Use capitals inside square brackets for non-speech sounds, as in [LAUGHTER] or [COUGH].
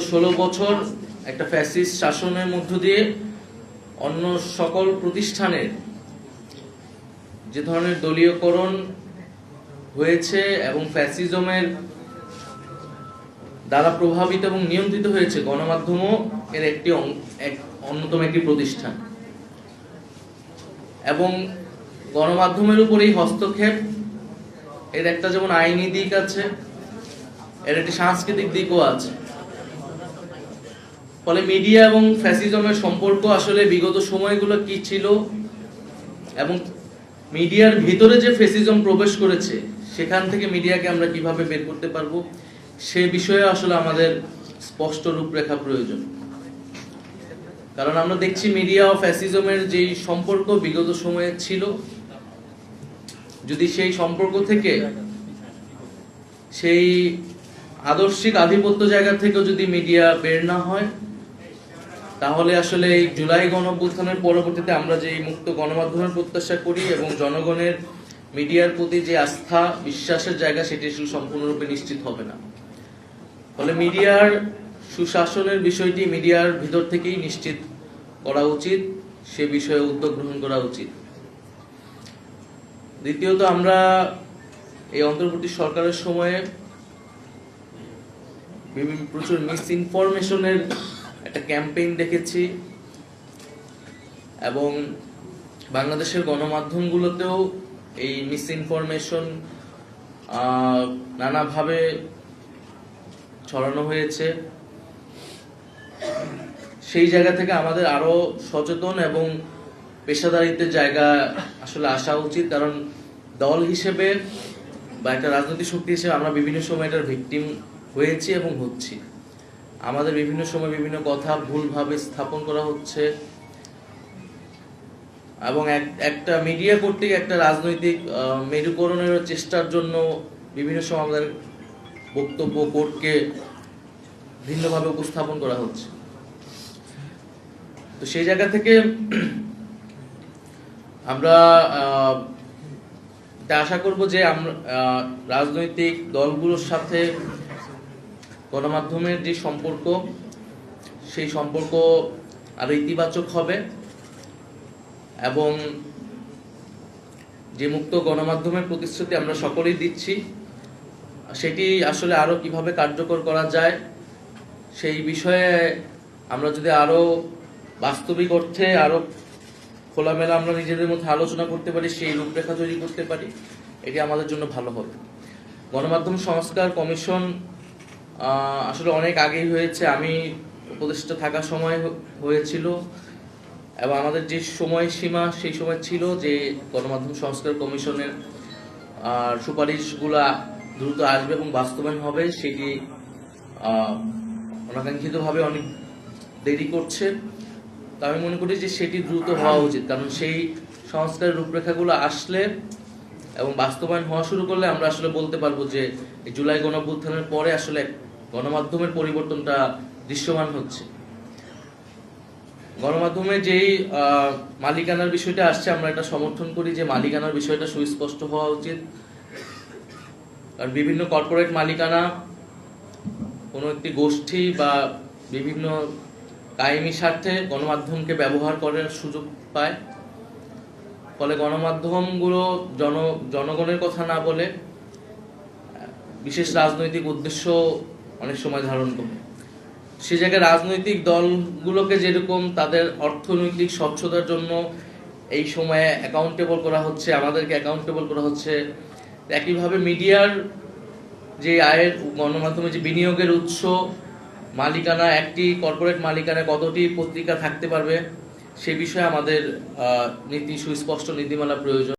ষোলো বছর একটা ফ্যাসিস্ট শাসনের মধ্য দিয়ে অন্য সকল প্রতিষ্ঠানের যে ধরনের দলীয়করণ হয়েছে এবং ফ্যাসিজমের দ্বারা প্রভাবিত এবং নিয়ন্ত্রিত হয়েছে, গণমাধ্যমও এর একটি এক- অন্যতম একটি প্রতিষ্ঠান। এবং গণমাধ্যমের উপর এই হস্তক্ষেপ, এর একটা যেমন আইনি দিক আছে, এর একটি সাংস্কৃতিক দিকও আছে। ফলে মিডিয়া এবং ফ্যাসিজমের সম্পর্ক আসলে বিগত সময়গুলো কি ছিল? এবং মিডিয়ার ভিতরে যে ফ্যাসিজম প্রবেশ করেছে, সেখান থেকে মিডিয়াকে আমরা কীভাবে বের করতে পারব? সে বিষয়ে আসলে আমাদের স্পষ্ট রূপরেখা প্রয়োজন। কারণ আমরা দেখছি মিডিয়া ও ফ্যাসিজমের যেই সম্পর্ক বিগত সময়ে ছিল, যদি সেই সম্পর্ক থেকে সেই আদর্শিক আধিপত্য জায়গা থেকেও যদি মিডিয়া বের না হয় তাহলে আসলে এই জুলাই গণঅভ্যুত্থানের পরবর্তীতে আমরা যে মুক্ত গণমাধ্যমের প্রত্যাশা করি এবং জনগণের মিডিয়ার প্রতি যে আস্থা, বিশ্বাসের জায়গা, সেটি আসলে সম্পূর্ণরূপে নিশ্চিত হবে না। ফলে মিডিয়ার সুশাসনের বিষয়টি মিডিয়ার ভিতর থেকেই নিশ্চিত করা উচিত, সে বিষয়ে উদ্যোগ গ্রহণ করা উচিত। দ্বিতীয়ত, আমরা এই অন্তর্বর্তী সরকারের সময়ে প্রচুর মিস ইনফরমেশনের একটা ক্যাম্পেইন দেখেছি এবং বাংলাদেশের গণমাধ্যমগুলোতেও এই মিস ইনফরমেশন নানাভাবে ছড়ানো হয়েছে। সেই জায়গা থেকে আমাদের আরও সচেতন এবং পেশাদারিত্বের জায়গা আসলে আসা উচিত, কারণ দল হিসেবে বা একটা রাজনৈতিক শক্তি হিসেবে আমরা বিভিন্ন সময় এটার ভিকটিম হয়েছি এবং হচ্ছি। আমাদের বিভিন্ন সময় বিভিন্ন কথা ভুলভাবে স্থাপন করা হচ্ছে এবং এক- একটা মিডিয়া কর্তৃক একটা রাজনৈতিক মেরুকরণের চেষ্টার জন্য বিভিন্ন সময় আমাদের বক্তব্য কোর্টকে ভিন্নভাবে উপস্থাপন করা হচ্ছে। তো সেই জায়গা থেকে [CLEARS THROAT] আমরা আশা করব যে আমরা রাজনৈতিক দলগুলোর সাথে গণমাধ্যমের যে সম্পর্ক, সেই সম্পর্ক আরও ইতিবাচক হবে এবং যে মুক্ত গণমাধ্যমের প্রতিশ্রুতি আমরা সকলেই দিচ্ছি, সেটি আসলে আরও কীভাবে কার্যকর করা যায়, সেই বিষয়ে আমরা যদি আরও বাস্তবিক অর্থে আরও খোলামেলা আমরা নিজেদের মধ্যে আলোচনা করতে পারি, সেই রূপরেখা তৈরি করতে পারি, এটি আমাদের জন্য ভালো হবে। গণমাধ্যম সংস্কার কমিশন আসলে অনেক আগেই হয়েছে। আমি উপদেষ্টা থাকার সময় হয়েছিল এবং আমাদের যে সময়সীমা সেই সময় ছিল যে গণমাধ্যম সংস্কার কমিশনের সুপারিশগুলা দ্রুত আসবে এবং বাস্তবায়ন হবে সেটি অনাকাঙ্ক্ষিতভাবে অনেক দেরি করছে। তা আমি মনে করি যে সেটি দ্রুত হওয়া উচিত। কারণ সেই সংস্কারের রূপরেখাগুলো আসলে এবং বাস্তবায়ন হওয়া শুরু করলে আমরা আসলে বলতে পারব যে জুলাই গণঅভ্যুত্থানের পরে আসলে গণমাধ্যমের পরিবর্তনটা দৃশ্যমান হচ্ছে। গণমাধ্যমে যেই মালিকানার বিষয়টা আসছে, আমরা এটা সমর্থন করি যে মালিকানার বিষয়টা সুস্পষ্ট হওয়া উচিত। কারণ বিভিন্ন কর্পোরেট মালিকানা কোনো একটি গোষ্ঠী বা বিভিন্ন কায়েমি স্বার্থে গণমাধ্যমকে ব্যবহার করার সুযোগ পায়। ফলে গণমাধ্যমগুলো জন, জনগণের কথা না বলে বিশেষ রাজনৈতিক উদ্দেশ্য অনেক সময় ধারণ করে। সে জায়গায় রাজনৈতিক দলগুলোকে যেরকম তাদের অর্থনৈতিক স্বচ্ছতার জন্য এই সময়ে অ্যাকাউন্টেবল করা হচ্ছে, আমাদেরকে অ্যাকাউন্টেবল করা হচ্ছে, একইভাবে মিডিয়ার যে আয়ের গণমাধ্যমে যে বিনিয়োগের উৎস, মালিকানা, একটি কর্পোরেট মালিকানা কতটি পত্রিকা থাকতে পারবে, সে বিষয়ে আমাদের নীতি, সুস্পষ্ট নীতিমালা প্রয়োজন।